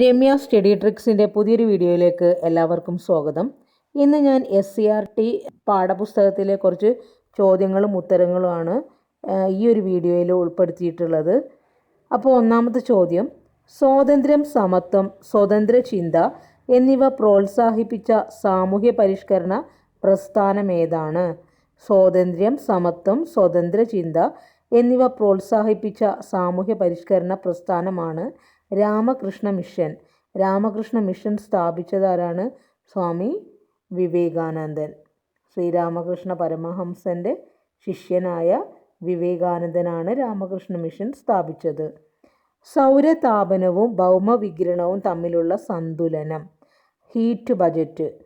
Ramya study ട്രിക്സിന്റെ പുതിയൊരു വീഡിയോയിലേക്ക് എല്ലാവർക്കും സ്വാഗതം. ഇന്ന് ഞാൻ എസ് സി ആർ ടി പാഠപുസ്തകത്തിലെ കുറച്ച് ചോദ്യങ്ങളും ഉത്തരങ്ങളുമാണ് ഈ ഒരു വീഡിയോയിൽ ഉൾപ്പെടുത്തിയിട്ടുള്ളത്. അപ്പോൾ ഒന്നാമത്തെ ചോദ്യം സ്വാതന്ത്ര്യം സമത്വം സ്വതന്ത്ര ചിന്ത എന്നിവ പ്രോത്സാഹിപ്പിച്ച സാമൂഹ്യ പരിഷ്കരണ പ്രസ്ഥാനം ഏതാണ്? സ്വാതന്ത്ര്യം സമത്വം സ്വതന്ത്ര ചിന്ത എന്നിവ പ്രോത്സാഹിപ്പിച്ച സാമൂഹ്യ പരിഷ്കരണ പ്രസ്ഥാനമാണ് രാമകൃഷ്ണ മിഷൻ. രാമകൃഷ്ണ മിഷൻ സ്ഥാപിച്ചതാരാണ്? സ്വാമി വിവേകാനന്ദൻ. ശ്രീരാമകൃഷ്ണ പരമഹംസന്റെ ശിഷ്യനായ വിവേകാനന്ദനാണ് രാമകൃഷ്ണ മിഷൻ സ്ഥാപിച്ചത്. സൗരതാപനവും ഭൗമവികിരണവും തമ്മിലുള്ള സന്തുലനം. Heat budget.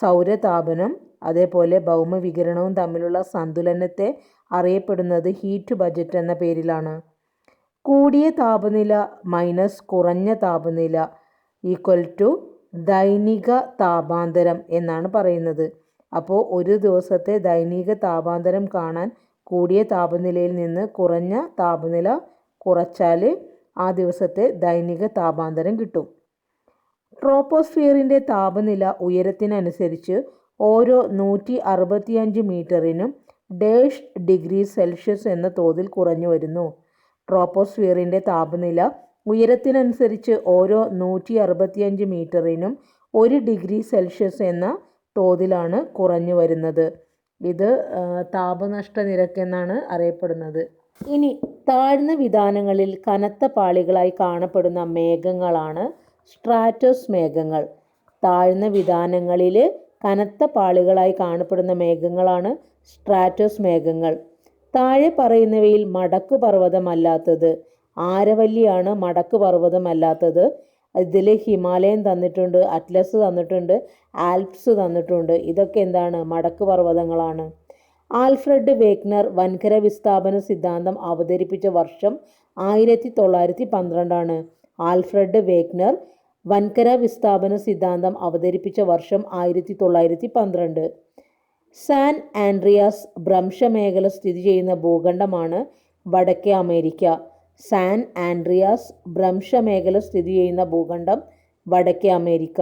സൗരതാപനം അതേപോലെ ഭൗമവികിരണവും തമ്മിലുള്ള സന്തുലനത്തെ അറിയപ്പെടുന്നത് ഹീറ്റ് ബജറ്റ് എന്ന പേരിലാണ്. കൂടിയ താപനില മൈനസ് കുറഞ്ഞ താപനില ഈക്വൽ ടു ദൈനിക താപാന്തരം എന്നാണ് പറയുന്നത്. അപ്പോൾ ഒരു ദിവസത്തെ ദൈനിക താപാന്തരം കാണാൻ കൂടിയ താപനിലയിൽ നിന്ന് കുറഞ്ഞ താപനില കുറച്ചാൽ ആ ദിവസത്തെ ദൈനിക താപാന്തരം കിട്ടും. ട്രോപ്പോസ്ഫിയറിന്റെ താപനില ഉയരത്തിനനുസരിച്ച് ഓരോ നൂറ്റി അറുപത്തിയഞ്ച് മീറ്ററിനും ഡേഷ് ഡിഗ്രി സെൽഷ്യസ് എന്ന തോതിൽ കുറഞ്ഞു വരുന്നു. ട്രോപ്പോസ്ഫിയറിന്റെ താപനില ഉയരത്തിനനുസരിച്ച് ഓരോ നൂറ്റി അറുപത്തിയഞ്ച് മീറ്ററിനും ഒരു ഡിഗ്രി സെൽഷ്യസ് എന്ന തോതിലാണ് കുറഞ്ഞു വരുന്നത്. ഇത് താപനഷ്ട നിരക്ക് എന്നാണ് അറിയപ്പെടുന്നത്. ഇനി താഴ്ന്ന വിധാനങ്ങളിൽ കനത്ത പാളികളായി കാണപ്പെടുന്ന മേഘങ്ങളാണ് സ്ട്രാറ്റോസ് മേഘങ്ങൾ താഴ്ന്ന വിധാനങ്ങളിൽ കനത്ത പാളികളായി കാണപ്പെടുന്ന മേഘങ്ങളാണ് സ്ട്രാറ്റോസ് മേഘങ്ങൾ താഴെ പറയുന്നവയിൽ മടക്കു പർവതമല്ലാത്തത്. ആരവല്ലിയാണ് മടക്കു പർവതമല്ലാത്തത്. ഇതിൽ ഹിമാലയൻ തന്നിട്ടുണ്ട് അറ്റ്ലസ് തന്നിട്ടുണ്ട് ആൽപ്സ് തന്നിട്ടുണ്ട്. ഇതൊക്കെ എന്താണ്? മടക്കു പർവതങ്ങളാണ്. ആൽഫ്രഡ് വേഗ്നർ വൻകര വിസ്ഥാപന സിദ്ധാന്തം അവതരിപ്പിച്ച വർഷം ആയിരത്തി തൊള്ളായിരത്തി പന്ത്രണ്ടാണ് ആൽഫ്രഡ് വേഗ്നർ വൻകര വിസ്ഥാപന സിദ്ധാന്തം അവതരിപ്പിച്ച വർഷം ആയിരത്തി തൊള്ളായിരത്തി പന്ത്രണ്ട് സാൻ ആൻഡ്രിയാസ് ഭ്രംശമേഖല സ്ഥിതി ചെയ്യുന്ന ഭൂഖണ്ഡമാണ് വടക്കേ അമേരിക്ക. സാൻ ആൻഡ്രിയാസ് ഭ്രംശമേഖല സ്ഥിതി ചെയ്യുന്ന ഭൂഖണ്ഡം വടക്കേ അമേരിക്ക.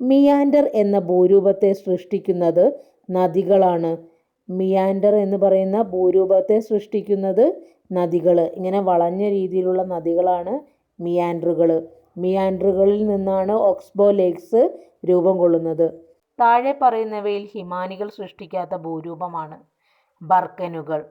മിയാൻഡർ എന്ന ഭൂരൂപത്തെ സൃഷ്ടിക്കുന്നത് നദികളാണ്. മിയാൻഡർ എന്ന് പറയുന്ന ഭൂരൂപത്തെ സൃഷ്ടിക്കുന്നത് നദികൾ ഇങ്ങനെ വളഞ്ഞ രീതിയിലുള്ള നദികളാണ് മിയാൻഡറുകൾ മിയാൻഡറുകളിൽ നിന്നാണ് ഓക്സ്ബോ ലേക്സ് രൂപം കൊള്ളുന്നത്. താഴെ പറയുന്നവയിൽ ഹിമാനികൾ സൃഷ്ടിക്കാത്ത ഭൂരൂപമാണ്. ബർക്കനുകൾ.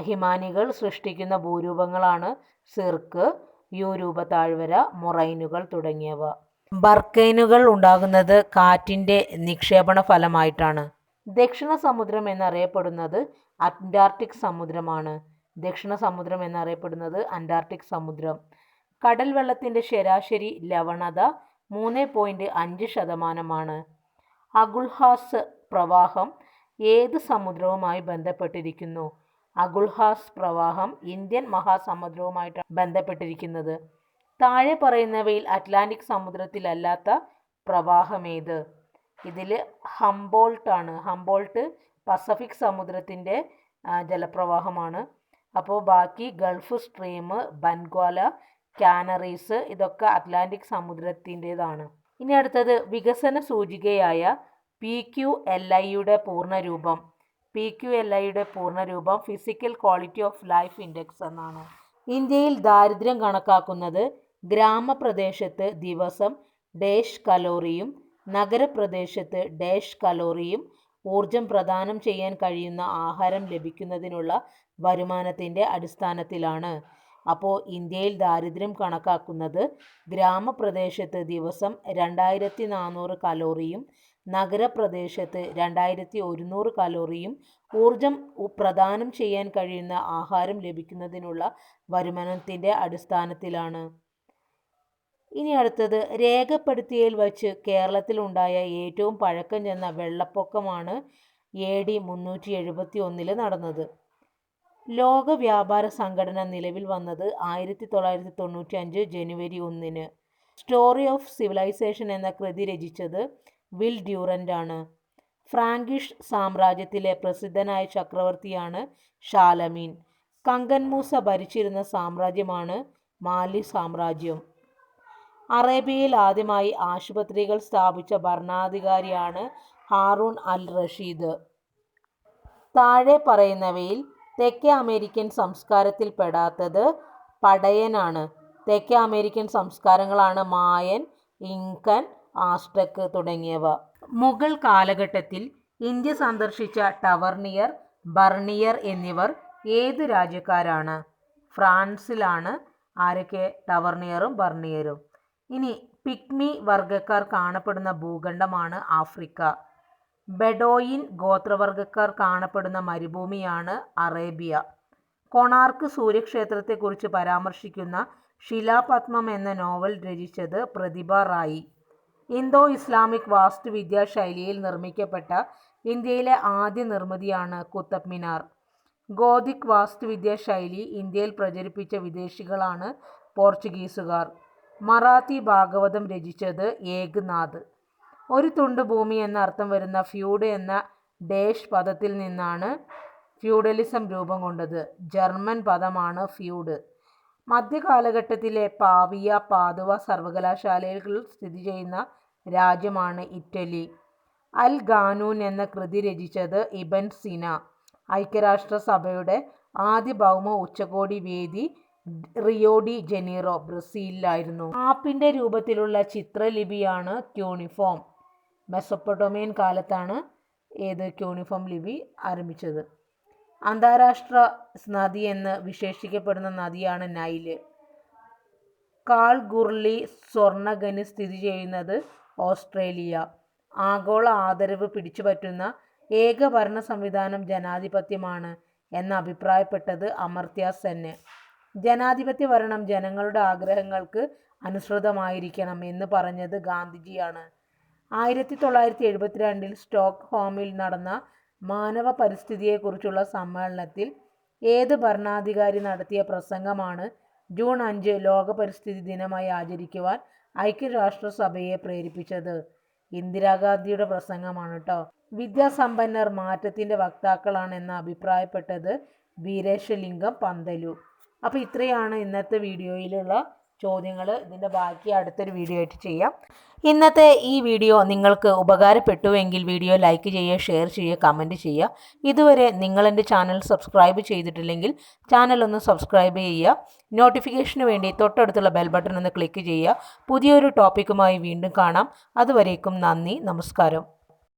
ഹിമാനികൾ സൃഷ്ടിക്കുന്ന ഭൂരൂപങ്ങളാണ് സിർക്ക് യൂരൂപ താഴ്വര മൊറൈനുകൾ തുടങ്ങിയവ. ബർക്കൈനുകൾ ഉണ്ടാകുന്നത് കാറ്റിന്റെ നിക്ഷേപണ ഫലമായിട്ടാണ് ദക്ഷിണ സമുദ്രം എന്നറിയപ്പെടുന്നത് അന്റാർട്ടിക് സമുദ്രമാണ്. ദക്ഷിണ സമുദ്രം എന്നറിയപ്പെടുന്നത് അന്റാർട്ടിക് സമുദ്രം. കടൽ വെള്ളത്തിന്റെ ശരാശരി ലവണത മൂന്ന് പോയിന്റ് അഞ്ച് ശതമാനമാണ്. അഗുൽഹാസ് പ്രവാഹം ഏത് സമുദ്രവുമായി ബന്ധപ്പെട്ടിരിക്കുന്നു? അഗുൽഹാസ് പ്രവാഹം ഇന്ത്യൻ മഹാസമുദ്രവുമായിട്ടാണ് ബന്ധപ്പെട്ടിരിക്കുന്നത്. താഴെ പറയുന്നവയിൽ അറ്റ്ലാന്റിക് സമുദ്രത്തിലല്ലാത്ത പ്രവാഹമേത്? ഇതിൽ ഹംബോൾട്ട് ആണ് ഹംബോൾട്ട് പസഫിക് സമുദ്രത്തിന്റെ ജലപ്രവാഹമാണ്. അപ്പോൾ ബാക്കി ഗൾഫ് സ്ട്രീം ബൻഗ്വാല കാനറീസ് ഇതൊക്കെ അറ്റ്ലാന്റിക് സമുദ്രത്തിന്റെതാണ് ഇനി അടുത്തത് വികസന സൂചികയായ പി ക്യു എൽ ഐയുടെ പൂർണരൂപം. പി ക്യു എൽ ഐയുടെ പൂർണരൂപം physical quality of life index എന്നാണ്. ഇന്ത്യയിൽ ദാരിദ്ര്യം കണക്കാക്കുന്നത് ഗ്രാമപ്രദേശത്ത് ദിവസം ഡേഷ് കലോറിയും നഗരപ്രദേശത്ത് ഡേഷ് കലോറിയും ഊർജം പ്രദാനം ചെയ്യാൻ കഴിയുന്ന ആഹാരം ലഭിക്കുന്നതിനുള്ള വരുമാനത്തിന്റെ അടിസ്ഥാനത്തിലാണ്. അപ്പോൾ ഇന്ത്യയിൽ ദാരിദ്ര്യം കണക്കാക്കുന്നത് ഗ്രാമപ്രദേശത്ത് ദിവസം രണ്ടായിരത്തി നാനൂറ് കലോറിയും നഗരപ്രദേശത്ത് രണ്ടായിരത്തി ഒരുന്നൂറ് കലോറിയും ഊർജം പ്രദാനം ചെയ്യാൻ കഴിയുന്ന ആഹാരം ലഭിക്കുന്നതിനുള്ള വരുമാനത്തിന്റെ അടിസ്ഥാനത്തിലാണ്. ഇനി അടുത്തത് രേഖപ്പെടുത്തിയിൽ വച്ച് കേരളത്തിലുണ്ടായ ഏറ്റവും പഴക്കം ചെന്ന വെള്ളപ്പൊക്കമാണ് എ ഡി മുന്നൂറ്റി എഴുപത്തി ഒന്നിൽ നടന്നത്. ലോക വ്യാപാര സംഘടന നിലവിൽ വന്നത് ആയിരത്തി തൊള്ളായിരത്തി തൊണ്ണൂറ്റി അഞ്ച് ജനുവരി ഒന്നിന്. സ്റ്റോറി ഓഫ് സിവിലൈസേഷൻ എന്ന കൃതി രചിച്ചത് വിൽ ഡ്യൂറന്റ് ആണ് ഫ്രാങ്കിഷ് സാമ്രാജ്യത്തിലെ പ്രസിദ്ധനായ ചക്രവർത്തിയാണ് ഷാലമീൻ. കങ്കൻമൂസ ഭരിച്ചിരുന്ന സാമ്രാജ്യമാണ് മാലി സാമ്രാജ്യം. അറേബ്യയിൽ ആദ്യമായി ആശുപത്രികൾ സ്ഥാപിച്ച ഭരണാധികാരിയാണ് ഹാറൂൺ അൽ റഷീദ്. താഴെ പറയുന്നവയിൽ തെക്കേ അമേരിക്കൻ സംസ്കാരത്തിൽ പെടാത്തത് പടയനാണ്. തെക്കേ അമേരിക്കൻ സംസ്കാരങ്ങളാണ് മായൻ ഇൻകൻ ആസ്റ്റക്ക് തുടങ്ങിയവ. മുഗൾ കാലഘട്ടത്തിൽ ഇന്ത്യ സന്ദർശിച്ച ടവർണിയർ ബർണിയർ എന്നിവർ ഏത് രാജ്യക്കാരാണ്? ഫ്രാൻസിലാണ് ആരൊക്കെ ടവർണിയറും ബർണിയറും? ഇനി പിക്മി വർഗക്കാർ കാണപ്പെടുന്ന ഭൂഖണ്ഡമാണ് ആഫ്രിക്ക. ബെഡോയിൻ ഗോത്രവർഗക്കാർ കാണപ്പെടുന്ന മരുഭൂമിയാണ് അറേബ്യ. കൊണാർക്ക് സൂര്യക്ഷേത്രത്തെക്കുറിച്ച് പരാമർശിക്കുന്ന ശിലാപത്മം എന്ന നോവൽ രചിച്ചത് പ്രതിഭ റായി. ഇന്തോ ഇസ്ലാമിക് വാസ്തുവിദ്യാ ശൈലിയിൽ നിർമ്മിക്കപ്പെട്ട ഇന്ത്യയിലെ ആദ്യ നിർമ്മിതിയാണ് കുത്തബ് മിനാർ. ഗോതിക് വാസ്തുവിദ്യാ ശൈലി ഇന്ത്യയിൽ പ്രചരിപ്പിച്ച വിദേശികളാണ് പോർച്ചുഗീസുകാർ. മറാത്തി ഭാഗവതം രചിച്ചത് ഏകനാഥ് ഒരു തുണ്ട് ഭൂമി എന്ന അർത്ഥം വരുന്ന ഫ്യൂഡ് എന്ന ഡേഷ് പദത്തിൽ നിന്നാണ് ഫ്യൂഡലിസം രൂപം കൊണ്ടത്. ജർമ്മൻ പദമാണ് ഫ്യൂഡ്. മധ്യകാലഘട്ടത്തിലെ പാവിയ പാതുവ സർവകലാശാലകൾ സ്ഥിതി ചെയ്യുന്ന രാജ്യമാണ് ഇറ്റലി. അൽ ഖാനൂൻ എന്ന കൃതി രചിച്ചത് ഇബൻ സിന. ഐക്യരാഷ്ട്രസഭയുടെ ആദ്യ ഭൗമ ഉച്ചകോടി വേദി റിയോഡി ജനീറോ ബ്രസീലിലായിരുന്നു. ആപ്പിന്റെ രൂപത്തിലുള്ള ചിത്രലിപിയാണ് ക്യൂണിഫോം. മെസ്സൊപ്പൊട്ടോമിയൻ കാലത്താണ് ഏത് ക്യൂണിഫോം ലിപി ആരംഭിച്ചത്. അന്താരാഷ്ട്ര നദി എന്ന് വിശേഷിക്കപ്പെടുന്ന നദിയാണ് നൈൽ. കാൾ ഗുർലി സ്വർണഖനി സ്ഥിതി ചെയ്യുന്നത് ഓസ്ട്രേലിയ. ആഗോള ആദരവ് പിടിച്ചുപറ്റുന്ന ഏക ഭരണ സംവിധാനം ജനാധിപത്യമാണ് എന്ന് അഭിപ്രായപ്പെട്ടത് അമർത്യ സെന്ന് ജനാധിപത്യ ഭരണം ജനങ്ങളുടെ ആഗ്രഹങ്ങൾക്ക് അനുസൃതമായിരിക്കണം എന്ന് പറഞ്ഞത് ഗാന്ധിജിയാണ്. ആയിരത്തി തൊള്ളായിരത്തി എഴുപത്തിരണ്ടിൽ സ്റ്റോക്ക് ഹോമിൽ നടന്ന മാനവ പരിസ്ഥിതിയെക്കുറിച്ചുള്ള സമ്മേളനത്തിൽ ഏത് ഭരണാധികാരി നടത്തിയ പ്രസംഗമാണ് ജൂൺ അഞ്ച് ലോക പരിസ്ഥിതി ദിനമായി ആചരിക്കുവാൻ ഐക്യരാഷ്ട്രസഭയെ പ്രേരിപ്പിച്ചത്? ഇന്ദിരാഗാന്ധിയുടെ പ്രസംഗമാണ് കേട്ടോ വിദ്യാസമ്പന്നർ മാറ്റത്തിന്റെ വക്താക്കളാണെന്ന് അഭിപ്രായപ്പെട്ടത് വീരേശലിംഗം പന്തലു. അപ്പോൾ ഇത്രയാണ് ഇന്നത്തെ വീഡിയോയിലുള്ള ചോദ്യങ്ങൾ ഇതിന്റെ ബാക്കി അടുത്തൊരു വീഡിയോ ആയിട്ട് ചെയ്യാം. ഇന്നത്തെ ഈ വീഡിയോ നിങ്ങൾക്ക് ഉപകാരപ്പെട്ടുവെങ്കിൽ വീഡിയോ ലൈക്ക് ചെയ്യുക ഷെയർ ചെയ്യുക കമന്റ് ചെയ്യുക. ഇതുവരെ നിങ്ങൾ എന്റെ ചാനൽ സബ്സ്ക്രൈബ് ചെയ്തിട്ടില്ലെങ്കിൽ ചാനൽ ഒന്ന് സബ്സ്ക്രൈബ് ചെയ്യുക. നോട്ടിഫിക്കേഷന് വേണ്ടി തൊട്ടടുത്തുള്ള ബെൽ ബട്ടൺ ഒന്ന് ക്ലിക്ക് ചെയ്യുക. പുതിയൊരു ടോപ്പിക്കുമായി വീണ്ടും കാണാം. അതുവരേക്കും നന്ദി നമസ്കാരം.